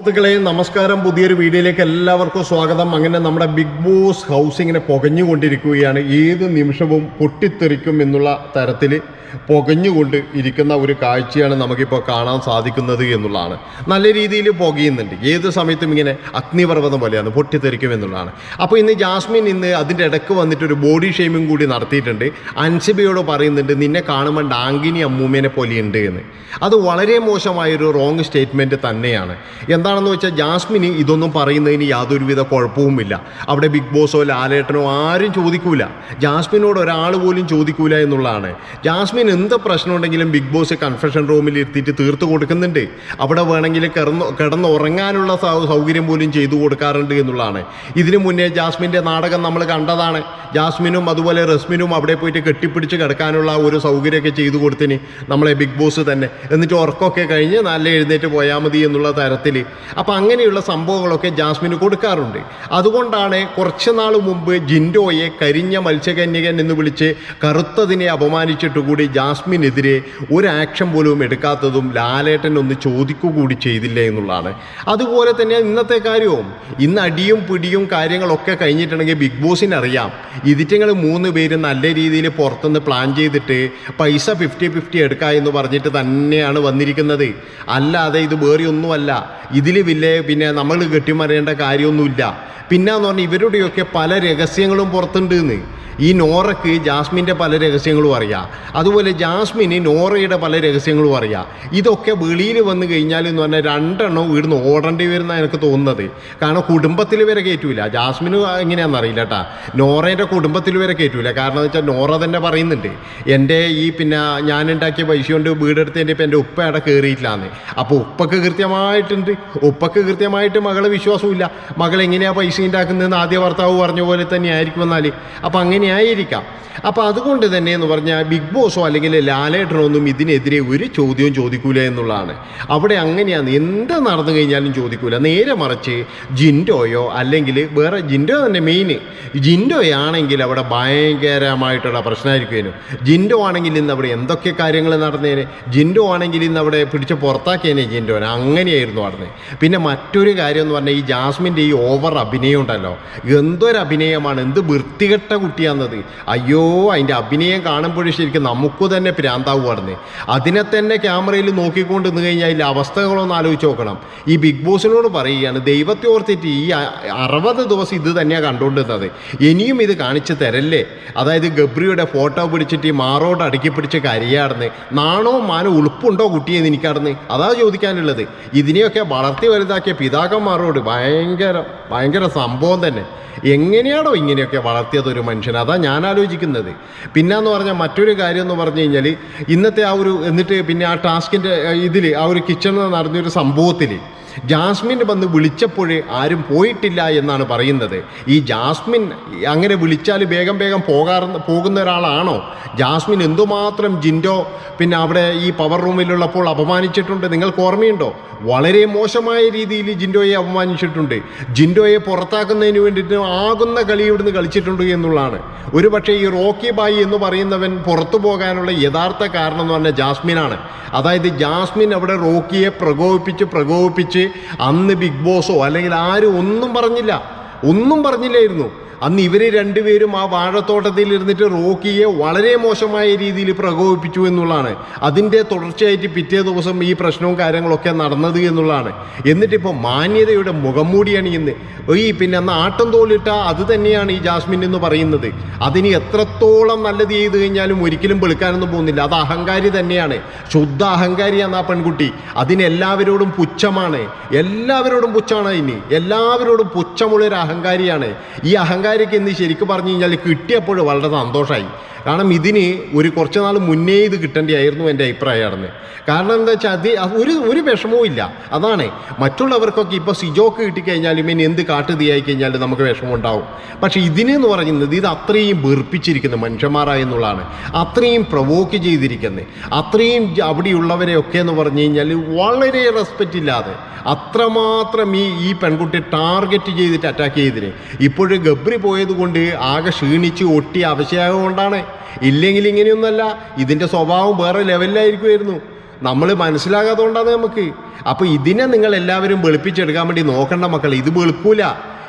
സുഹൃത്തുക്കളെ നമസ്കാരം. പുതിയൊരു വീഡിയോയിലേക്ക് എല്ലാവർക്കും സ്വാഗതം. അങ്ങനെ നമ്മുടെ ബിഗ് ബോസ് ഹൗസ് ഇങ്ങനെ പുകഞ്ഞുകൊണ്ടിരിക്കുകയാണ്. ഏത് നിമിഷവും പൊട്ടിത്തെറിക്കും എന്നുള്ള തരത്തിൽ പുകഞ്ഞുകൊണ്ട് ഇരിക്കുന്ന ഒരു കാഴ്ചയാണ് നമുക്കിപ്പോൾ കാണാൻ സാധിക്കുന്നത് എന്നുള്ളതാണ്. നല്ല രീതിയിൽ പുകയുന്നുണ്ട്. ഏത് സമയത്തും ഇങ്ങനെ അഗ്നിപർവതം പോലെയാണ് പൊട്ടിത്തെറിക്കും എന്നുള്ളതാണ്. അപ്പോൾ ഇന്ന് ജാസ്മിൻ ഇന്ന് അതിന്റെ ഇടയ്ക്ക് വന്നിട്ട് ഒരു ബോഡി ഷെയ്മിങ് കൂടി നടത്തിയിട്ടുണ്ട്. അൻസിബയോട് പറയുന്നുണ്ട് നിന്നെ കാണുമ്പോൾ ഡാങ്കിനി അമ്മൂമ്മേനെ പോലെയുണ്ട് എന്ന്. അത് വളരെ മോശമായൊരു റോങ് സ്റ്റേറ്റ്മെന്റ് തന്നെയാണ്. എന്താണെന്ന് വെച്ചാൽ ജാസ്മിന് ഇതൊന്നും പറയുന്നതിന് യാതൊരുവിധ കുഴപ്പവുമില്ല. അവിടെ ബിഗ് ബോസോ ലാലേട്ടനോ ആരും ചോദിക്കൂല. ജാസ്മിനോട് ഒരാൾ പോലും ചോദിക്കൂല എന്നുള്ളതാണ്. ജാസ്മിൻ എന്ത് പ്രശ്നം ഉണ്ടെങ്കിലും ബിഗ് ബോസ് കൺഫെഷൻ റൂമിൽ എത്തിയിട്ട് തീർത്ത് കൊടുക്കുന്നുണ്ട്. അവിടെ വേണമെങ്കിൽ കിടന്ന് ഉറങ്ങാനുള്ള സൗകര്യം പോലും ചെയ്തു കൊടുക്കാറുണ്ട് എന്നുള്ളതാണ്. ഇതിനു മുന്നേ ജാസ്മിന്റെ നാടകം നമ്മൾ കണ്ടതാണ്. ജാസ്മിനും അതുപോലെ റസ്മിനും അവിടെ പോയിട്ട് കെട്ടിപ്പിടിച്ച് കിടക്കാനുള്ള ഒരു സൗകര്യമൊക്കെ ചെയ്തു കൊടുത്തിന് നമ്മളെ ബിഗ് ബോസ് തന്നെ. എന്നിട്ട് ഉറക്കമൊക്കെ കഴിഞ്ഞ് നല്ല എഴുന്നേറ്റ് പോയാൽ മതി എന്നുള്ള തരത്തിൽ. അപ്പോൾ അങ്ങനെയുള്ള സംഭവങ്ങളൊക്കെ ജാസ്മിന് കൊടുക്കാറുണ്ട്. അതുകൊണ്ടാണ് കുറച്ച് നാൾ മുമ്പ് ജിൻഡോയെ കരിഞ്ഞ മത്സ്യകന്യകൻ എന്ന് വിളിച്ച് കറുത്തതിനെ അപമാനിച്ചിട്ട് കൂടി ജാസ്മിനെതിരെ ഒരു ആക്ഷൻ പോലും എടുക്കാത്തതും ലാലേട്ടൻ ഒന്ന് ചോദിക്കുക കൂടി ചെയ്തില്ല എന്നുള്ളതാണ്. അതുപോലെ തന്നെ ഇന്നത്തെ കാര്യവും ഇന്ന് അടിയും പിടിയും കാര്യങ്ങളൊക്കെ കഴിഞ്ഞിട്ടുണ്ടെങ്കിൽ ബിഗ് ബോസിന് അറിയാം. ഇതിറ്റങ്ങൾ മൂന്ന് പേര് നല്ല രീതിയിൽ പുറത്തുനിന്ന് പ്ലാൻ ചെയ്തിട്ട് പൈസ ഫിഫ്റ്റി ഫിഫ്റ്റി എടുക്കുക എന്ന് പറഞ്ഞിട്ട് തന്നെയാണ് വന്നിരിക്കുന്നത്. അല്ലാതെ ഇത് വേറെ ഒന്നുമല്ല. ഇതിൽ വില്ലേ പിന്നെ നമ്മൾ കെട്ടിമറിയേണ്ട കാര്യമൊന്നുമില്ല. പിന്നെ എന്ന് പറഞ്ഞാൽ ഇവരുടെയൊക്കെ പല രഹസ്യങ്ങളും പുറത്തുണ്ട് എന്ന്. ഈ നോറയ്ക്ക് ജാസ്മിന്റെ പല രഹസ്യങ്ങളും അറിയാം. അതുപോലെ ജാസ്മിന് നോറയുടെ പല രഹസ്യങ്ങളും അറിയാം. ഇതൊക്കെ വെളിയിൽ വന്നു കഴിഞ്ഞാൽ എന്ന് പറഞ്ഞാൽ രണ്ടെണ്ണം ഇവിടുന്ന് ഓടേണ്ടി വരുന്ന എനിക്ക് തോന്നുന്നത്. കാരണം കുടുംബത്തിൽ വരെ കയറ്റൂല. ജാസ്മിന് എങ്ങനെയാണെന്ന് അറിയില്ല കേട്ടാ നോറയുടെ കുടുംബത്തിൽ വരെ കയറ്റൂല. കാരണം എന്ന് വെച്ചാൽ നോറ തന്നെ പറയുന്നുണ്ട്. എന്റെ ഈ പിന്നെ ഞാൻ ഉണ്ടാക്കിയ പൈസ കൊണ്ട് വീടെടുത്തതിന്റെ ഇപ്പം എന്റെ ഉപ്പ അവിടെ കയറിയിട്ടില്ലാന്ന്. അപ്പോൾ ഉപ്പക്ക് കൃത്യമായിട്ടുണ്ട്. ഉപ്പക്ക് കൃത്യമായിട്ട് മകളെ വിശ്വാസമില്ല മകൾ എങ്ങനെയാണ് പൈസ ഉണ്ടാക്കുന്നതെന്ന് ആദ്യ ഭർത്താവ് പറഞ്ഞ പോലെ തന്നെ ആയിരിക്കും എന്നാൽ അപ്പം അങ്ങനെയായിരിക്കാം അപ്പോൾ അതുകൊണ്ട് തന്നെ എന്ന് പറഞ്ഞാൽ ബിഗ് ബോസോ അല്ലെങ്കിൽ ലാലേട്ടനോ ഒന്നും ഇതിനെതിരെ ഒരു ചോദ്യവും ചോദിക്കൂല എന്നുള്ളതാണ്. അവിടെ അങ്ങനെയാണ്. എന്ത് നടന്നു കഴിഞ്ഞാലും ചോദിക്കൂല. നേരെ മറിച്ച് ജിൻഡോയോ അല്ലെങ്കിൽ വേറെ ജിൻഡോ തന്നെ മെയിൻ ജിൻഡോയാണെങ്കിൽ അവിടെ ഭയങ്കരമായിട്ടുള്ള പ്രശ്നമായിരിക്കുമേനു ജിൻഡോ ആണെങ്കിൽ ഇന്ന് അവിടെ എന്തൊക്കെ കാര്യങ്ങൾ നടന്നേനെ? ജിൻഡോ ആണെങ്കിൽ ഇന്ന് അവിടെ പിടിച്ച് പുറത്താക്കിയേനെ ജിൻഡോനെ. അങ്ങനെയായിരുന്നു നടന്നത് പിന്നെ മറ്റൊരു കാര്യം എന്ന് പറഞ്ഞാൽ ഈ ജാസ്മിന്റെ ഈ ഓവർ അഭിനയം ഉണ്ടല്ലോ. എന്തൊരു അഭിനയമാണ്. എന്ത് വൃത്തികെട്ട കുട്ടിയാന്നത് അയ്യോ അതിന്റെ അഭിനയം കാണുമ്പോഴും ശരിക്കും നമുക്ക് തന്നെ പ്രാന്താവുകയാണെന്ന്. അതിനെ തന്നെ ക്യാമറയിൽ നോക്കിക്കൊണ്ട് നിന്ന് കഴിഞ്ഞാൽ അതിന്റെ അവസ്ഥകളൊന്ന് ആലോചിച്ച് നോക്കണം. ഈ ബിഗ് ബോസിനോട് പറയുകയാണ് ദൈവത്തെ ഓർത്തിട്ട് ഈ അറുപത് ദിവസം ഇത് തന്നെയാണ് കണ്ടുകൊണ്ടിരുന്നത്. ഇനിയും ഇത് കാണിച്ചു തരല്ലേ? അതായത് ഗബ്രിയുടെ ഫോട്ടോ പിടിച്ചിട്ട് ഈ മാറോട് അടുക്കി പിടിച്ച് കരിയാടുന്ന്. നാണോ മാനോ ഉളുപ്പുണ്ടോ കുട്ടിയെന്ന് എനിക്കടന്ന്? അതാ ചോദിക്കാനുള്ളത്. ഇതിനെയൊക്കെ വളർത്തി വലുതാക്കിയ പിതാക്കന്മാരോട് ഭയങ്കര ഭയങ്കര സംഭവം തന്നെ. എങ്ങനെയാണോ ഇങ്ങനെയൊക്കെ വളർത്തിയത് ഒരു മനുഷ്യൻ. അതാ ഞാൻ ആലോചിക്കുന്നത് പിന്നെന്ന് പറഞ്ഞാൽ മറ്റൊരു കാര്യം എന്ന് പറഞ്ഞു കഴിഞ്ഞാൽ ഇന്നത്തെ ആ ഒരു എന്നിട്ട് പിന്നെ ആ ടാസ്കിന്റെ ഇതിൽ ആ ഒരു കിച്ചണിൽ നടന്നൊരു സംഭവത്തിൽ ജാസ്മിൻ വന്ന് വിളിച്ചപ്പോഴേ ആരും പോയിട്ടില്ല എന്നാണ് പറയുന്നത്. ഈ ജാസ്മിൻ അങ്ങനെ വിളിച്ചാൽ വേഗം വേഗം പോകാറ പോകുന്ന ഒരാളാണോ? ജാസ്മിൻ എന്തുമാത്രം ജിൻഡോ പിന്നെ അവിടെ ഈ പവർ റൂമിലുള്ളപ്പോൾ അപമാനിച്ചിട്ടുണ്ട്. നിങ്ങൾക്ക് ഓർമ്മയുണ്ടോ? വളരെ മോശമായ രീതിയിൽ ജിൻഡോയെ അപമാനിച്ചിട്ടുണ്ട്. ജിൻഡോയെ പുറത്താക്കുന്നതിന് വേണ്ടിയിട്ട് ആകുന്ന കളി ഇവിടുന്ന് കളിച്ചിട്ടുണ്ട് എന്നുള്ളതാണ്. ഒരു പക്ഷേ ഈ റോക്കി ബായി എന്ന് പറയുന്നവൻ പുറത്തു പോകാനുള്ള യഥാർത്ഥ കാരണം എന്ന് പറഞ്ഞാൽ ജാസ്മിനാണ്. അതായത് ജാസ്മിൻ അവിടെ റോക്കിയെ പ്രകോപിപ്പിച്ച് പ്രകോപിപ്പിച്ച് അന്ന് ബിഗ് ബോസോ അല്ലെങ്കിൽ ആരും ഒന്നും പറഞ്ഞില്ല. ഒന്നും പറഞ്ഞില്ലായിരുന്നു. അന്ന് ഇവർ രണ്ടുപേരും ആ വാഴത്തോട്ടത്തിൽ ഇരുന്നിട്ട് റോക്കിയെ വളരെ മോശമായ രീതിയിൽ പ്രകോപിപ്പിച്ചു എന്നുള്ളതാണ്. അതിന്റെ തുടർച്ചയായിട്ട് പിറ്റേ ദിവസം ഈ പ്രശ്നവും കാര്യങ്ങളൊക്കെ നടന്നത് എന്നുള്ളതാണ്. എന്നിട്ടിപ്പോൾ മാന്യതയുടെ മുഖം മൂടിയാണ് ഇന്ന്. ഈ പിന്നെ അന്ന് ആട്ടം തോലിട്ട അത് തന്നെയാണ് ഈ ജാസ്മിൻ എന്ന് പറയുന്നത്. അതിന് എത്രത്തോളം നല്ലത് ചെയ്ത് കഴിഞ്ഞാലും ഒരിക്കലും വെളുക്കാനൊന്നും പോകുന്നില്ല. അത് അഹങ്കാരി തന്നെയാണ്. ശുദ്ധ അഹങ്കാരിയാണ് ആ പെൺകുട്ടി. അതിനെല്ലാവരോടും പുച്ഛമാണ്. എല്ലാവരോടും പുച്ഛമാണ് ഇനി. എല്ലാവരോടും പുച്ഛമുള്ളൊരു അഹങ്കാരിയാണ്. ഈ അഹങ്കാരിക്ക് ഇന്ന് ശരിക്കും പറഞ്ഞു കഴിഞ്ഞാൽ കിട്ടിയപ്പോൾ വളരെ സന്തോഷമായി കാരണം ഇതിന് ഒരു കുറച്ച് നാൾ മുന്നേ ഇത് കിട്ടേണ്ടിയായിരുന്നു എന്റെ അഭിപ്രായമായിരുന്നു കാരണം എന്താ വെച്ചാൽ അത് ഒരു ഒരു വിഷമവും ഇല്ല. അതാണ്. മറ്റുള്ളവർക്കൊക്കെ ഇപ്പോൾ സിജോക്ക് കിട്ടിക്കഴിഞ്ഞാലും ഇനി എന്ത് കാട്ടുതീയായി കഴിഞ്ഞാലും നമുക്ക് വിഷമം ഉണ്ടാവും പക്ഷേ ഇതിനെന്ന് പറയുന്നത് ഇത് അത്രയും വെറുപ്പിച്ചിരിക്കുന്നത് മനുഷ്യന്മാരായി എന്നുള്ളതാണ്. അത്രയും പ്രവോക്ക് ചെയ്തിരിക്കുന്നത് അത്രയും അവിടെയുള്ളവരെയൊക്കെ എന്ന് പറഞ്ഞു കഴിഞ്ഞാൽ വളരെ റെസ്പെക്റ്റ് ഇല്ലാതെ അത്രമാത്രം ഈ ഈ പെൺകുട്ടി ടാർഗറ്റ് ചെയ്തിട്ട് അറ്റാക്ക് ചെയ്തിന്. ഇപ്പോഴും ഗബ്രി പോയത് കൊണ്ട് ആകെ ക്ഷീണിച്ച് ഒട്ടി അവശയാകൊണ്ടാണ് ഇല്ലെങ്കിൽ ഇങ്ങനെയൊന്നുമല്ല ഇതിന്റെ സ്വഭാവം വേറെ ലെവലിലായിരിക്കുമായിരുന്നു. നമ്മൾ മനസ്സിലാകാത്തതുകൊണ്ടാണ് നമുക്ക്. അപ്പോൾ ഇതിനെ നിങ്ങൾ എല്ലാവരും വെളുപ്പിച്ചെടുക്കാൻ വേണ്ടി നോക്കണ്ട മക്കളെ ഇത് വെളുക്കൂല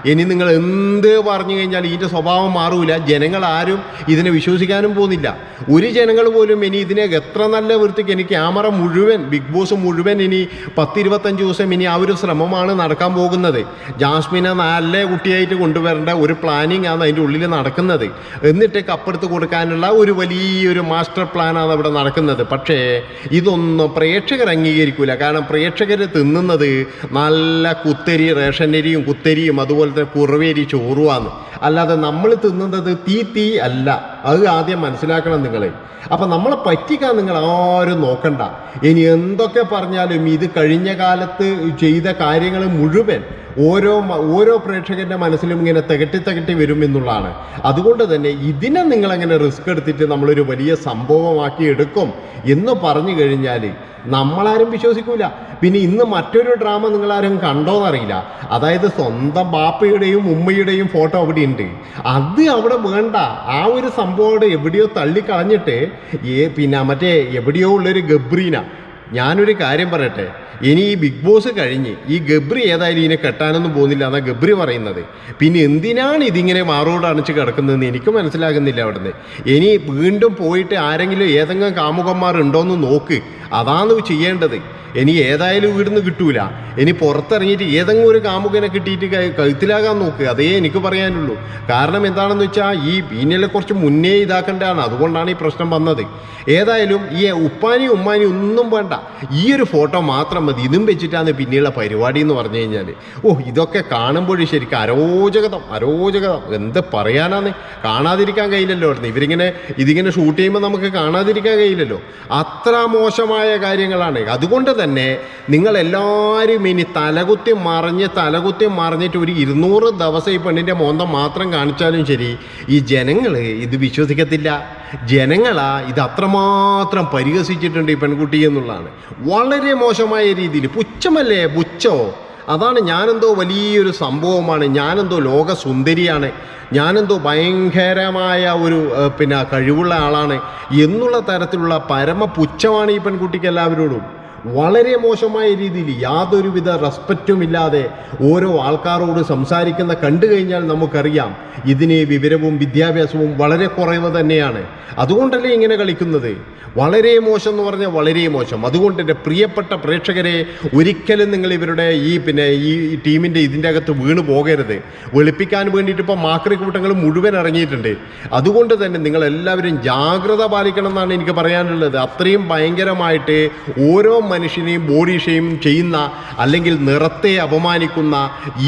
ഇനി നിങ്ങൾ എന്ത് പറഞ്ഞു കഴിഞ്ഞാൽ ഇതിന്റെ സ്വഭാവം മാറൂല. ജനങ്ങൾ ആരും ഇതിനെ വിശ്വസിക്കാനും പോകുന്നില്ല. ഒരു ജനങ്ങൾ പോലും ഇനി ഇതിനെ എത്ര നല്ല വൃത്തിക്ക് ഇനി ക്യാമറ മുഴുവൻ ബിഗ് ബോസ് മുഴുവൻ ഇനി പത്തിരുപത്തഞ്ച് ദിവസം ഇനി ആ ഒരു ശ്രമമാണ് നടക്കാൻ പോകുന്നത്. ജാസ്മിനെ നല്ല കുട്ടിയായിട്ട് കൊണ്ടുവരേണ്ട ഒരു പ്ലാനിങ് ആണ് അതിന്റെ ഉള്ളിൽ നടക്കുന്നത്. എന്നിട്ട് കപ്പെടുത്ത് കൊടുക്കാനുള്ള ഒരു വലിയൊരു മാസ്റ്റർ പ്ലാനാണ് അവിടെ നടക്കുന്നത്. പക്ഷേ ഇതൊന്നും പ്രേക്ഷകർ അംഗീകരിക്കില്ല കാരണം പ്രേക്ഷകർ തിന്നുന്നത് നല്ല കുത്തരി റേഷനരിയും കുത്തരിയും അതുപോലെ തന്നെ കുറവേരി ചോറുവാന്ന്. അല്ലാതെ നമ്മൾ തിന്നുന്നത് തീ തീ അല്ല. അത് ആദ്യം മനസ്സിലാക്കണം നിങ്ങൾ അപ്പം നമ്മളെ പറ്റിക്കാൻ നിങ്ങൾ ആരും നോക്കണ്ട. ഇനി എന്തൊക്കെ പറഞ്ഞാലും ഇത് കഴിഞ്ഞ കാലത്ത് ചെയ്ത കാര്യങ്ങൾ മുഴുവൻ ഓരോ ഓരോ പ്രേക്ഷകന്റെ മനസ്സിലും ഇങ്ങനെ തികട്ടി തികട്ടി വരും എന്നുള്ളതാണ്. അതുകൊണ്ട് തന്നെ ഇതിനെ നിങ്ങളങ്ങനെ റിസ്ക് എടുത്തിട്ട് നമ്മളൊരു വലിയ സംഭവമാക്കി എടുക്കും എന്ന് പറഞ്ഞു കഴിഞ്ഞാൽ നമ്മളാരും വിശ്വസിക്കൂല. പിന്നെ ഇന്ന് മറ്റൊരു ഡ്രാമ നിങ്ങൾ നിങ്ങളാരും കണ്ടോന്നറിയില്ല. അതായത് സ്വന്തം ബാപ്പയുടെയും ഉമ്മയുടെയും ഫോട്ടോ അവിടെ ഉണ്ട് അത് അവിടെ വേണ്ട. ആ ഒരു സംഭവം എവിടെയോ തള്ളിക്കളഞ്ഞിട്ട് ഏ പിന്നെ മറ്റേ എവിടെയോ ഉള്ളൊരു ഗബ്രീന. ഞാനൊരു കാര്യം പറയട്ടെ. ഇനി ഈ ബിഗ് ബോസ് കഴിഞ്ഞ് ഈ ഗബ്രി ഏതായാലും ഇതിനെ കെട്ടാനൊന്നും പോകുന്നില്ല എന്നാ ഗബ്രി പറയുന്നത്. പിന്നെ എന്തിനാണ് ഇതിങ്ങനെ മാറോട് അണച്ച് കിടക്കുന്നതെന്ന് എനിക്ക് മനസ്സിലാകുന്നില്ല അവിടുന്ന്. ഇനി വീണ്ടും പോയിട്ട് ആരെങ്കിലും ഏതെങ്കിലും കാമുകന്മാർ ഉണ്ടോയെന്ന് നോക്ക്. അതാണ് ചെയ്യേണ്ടത്. ഇനി ഏതായാലും ഇവിടുന്ന് കിട്ടൂല. ഇനി പുറത്തിറങ്ങിയിട്ട് ഏതെങ്കിലും ഒരു കാമുകനെ കിട്ടിയിട്ട് കഴുത്തിലാകാൻ നോക്ക്. അതേ എനിക്ക് പറയാനുള്ളൂ. കാരണം എന്താണെന്ന് വെച്ചാൽ ഈ ബീനലെ കുറച്ച് മുന്നേ ഇതാക്കേണ്ടതാണ്. അതുകൊണ്ടാണ് ഈ പ്രശ്നം വന്നത്. ഏതായാലും ഈ ഉപ്പാനി ഉമ്മാനി ഒന്നും വേണ്ട. ഈ ഒരു ഫോട്ടോ മാത്രം മതി. ഇതും വെച്ചിട്ടാണ് പിന്നെയുള്ള പരിപാടി എന്ന് പറഞ്ഞു കഴിഞ്ഞാൽ ഓ ഇതൊക്കെ കാണുമ്പോൾ ശരിക്കും അരോചകതം അരോചകതം. എന്ത് പറയാനാന്ന്? കാണാതിരിക്കാൻ കഴിയില്ലല്ലോ അവിടുന്ന്. ഇവരിങ്ങനെ ഇതിങ്ങനെ ഷൂട്ട് ചെയ്യുമ്പോൾ നമുക്ക് കാണാതിരിക്കാൻ കഴിയില്ലല്ലോ. അത്ര മോശമായ കാര്യങ്ങളാണ്. അതുകൊണ്ട് തന്നെ നിങ്ങളെല്ലാവരും ഇനി തലകുത്തി മറിഞ്ഞ് തലകുത്തി മറിഞ്ഞിട്ട് ഒരു ഇരുന്നൂറ് ദിവസം ഈ പെണ്ണിന്റെ മോന്തം മാത്രം കാണിച്ചാലും ശരി ഈ ജനങ്ങൾ ഇത് വിശ്വസിക്കത്തില്ല. ജനങ്ങളാ ഇത് അത്രമാത്രം പരിഹസിച്ചിട്ടുണ്ട് ഈ പെൺകുട്ടി എന്നുള്ളതാണ്. വളരെ മോശമായ രീതിയിൽ പുച്ഛമല്ലേ പുച്ഛോ? അതാണ് ഞാനെന്തോ വലിയൊരു സംഭവമാണ് ഞാനെന്തോ ലോകസുന്ദരിയാണ് ഞാനെന്തോ ഭയങ്കരമായ ഒരു പിന്നെ കഴിവുള്ള ആളാണ് എന്നുള്ള തരത്തിലുള്ള പരമ പുച്ഛമാണ് ഈ പെൺകുട്ടിക്ക് എല്ലാവരോടും. വളരെ മോശമായ രീതിയിൽ യാതൊരുവിധ റെസ്പെക്റ്റും ഇല്ലാതെ ഓരോ ആൾക്കാരോട് സംസാരിക്കുന്ന കണ്ടു കഴിഞ്ഞാൽ നമുക്കറിയാം ഇതിന് വിവരവും വിദ്യാഭ്യാസവും വളരെ കുറവ് തന്നെയാണ്. അതുകൊണ്ടല്ലേ ഇങ്ങനെ കളിക്കുന്നത്? വളരെ മോശം എന്ന് പറഞ്ഞാൽ വളരെ മോശം. അതുകൊണ്ട് എന്റെ പ്രിയപ്പെട്ട പ്രേക്ഷകരെ ഒരിക്കലും നിങ്ങൾ ഇവരുടെ ഈ പിന്നെ ഈ ടീമിന്റെ ഇതിന്റെ അകത്ത് വീണ് പോകരുത്. വെളുപ്പിക്കാൻ വേണ്ടിയിട്ട് ഇപ്പോൾ മാക്രി കൂട്ടങ്ങൾ മുഴുവൻ ഇറങ്ങിയിട്ടുണ്ട്. അതുകൊണ്ട് തന്നെ നിങ്ങൾ എല്ലാവരും ജാഗ്രത പാലിക്കണം എന്നാണ് എനിക്ക് പറയാനുള്ളത്. അത്രയും ഭയങ്കരമായിട്ട് ഓരോ മനുഷ്യനെയും ബോഡി ഷെയിം ചെയ്യുന്ന അല്ലെങ്കിൽ നിറത്തെ അപമാനിക്കുന്ന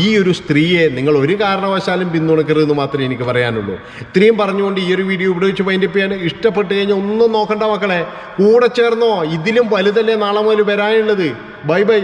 ഈ ഒരു സ്ത്രീയെ നിങ്ങൾ ഒരു കാരണവശാലും പിന്തുണക്കരുതെന്ന് മാത്രമേ എനിക്ക് പറയാനുള്ളൂ. ഇത്രയും പറഞ്ഞുകൊണ്ട് ഈ ഒരു വീഡിയോ ഇവിടെ വെച്ച് വൈൻഡപ്പ് ചെയ്യാൻ ഇഷ്ടപ്പെട്ട് കഴിഞ്ഞാൽ ഒന്നും നോക്കണ്ട മക്കളെ. കൂടെ ചേർന്നോ. ഇതിലും വലുതല്ലേ നാളെ മുതൽ വരാനുള്ളത്. Bye bye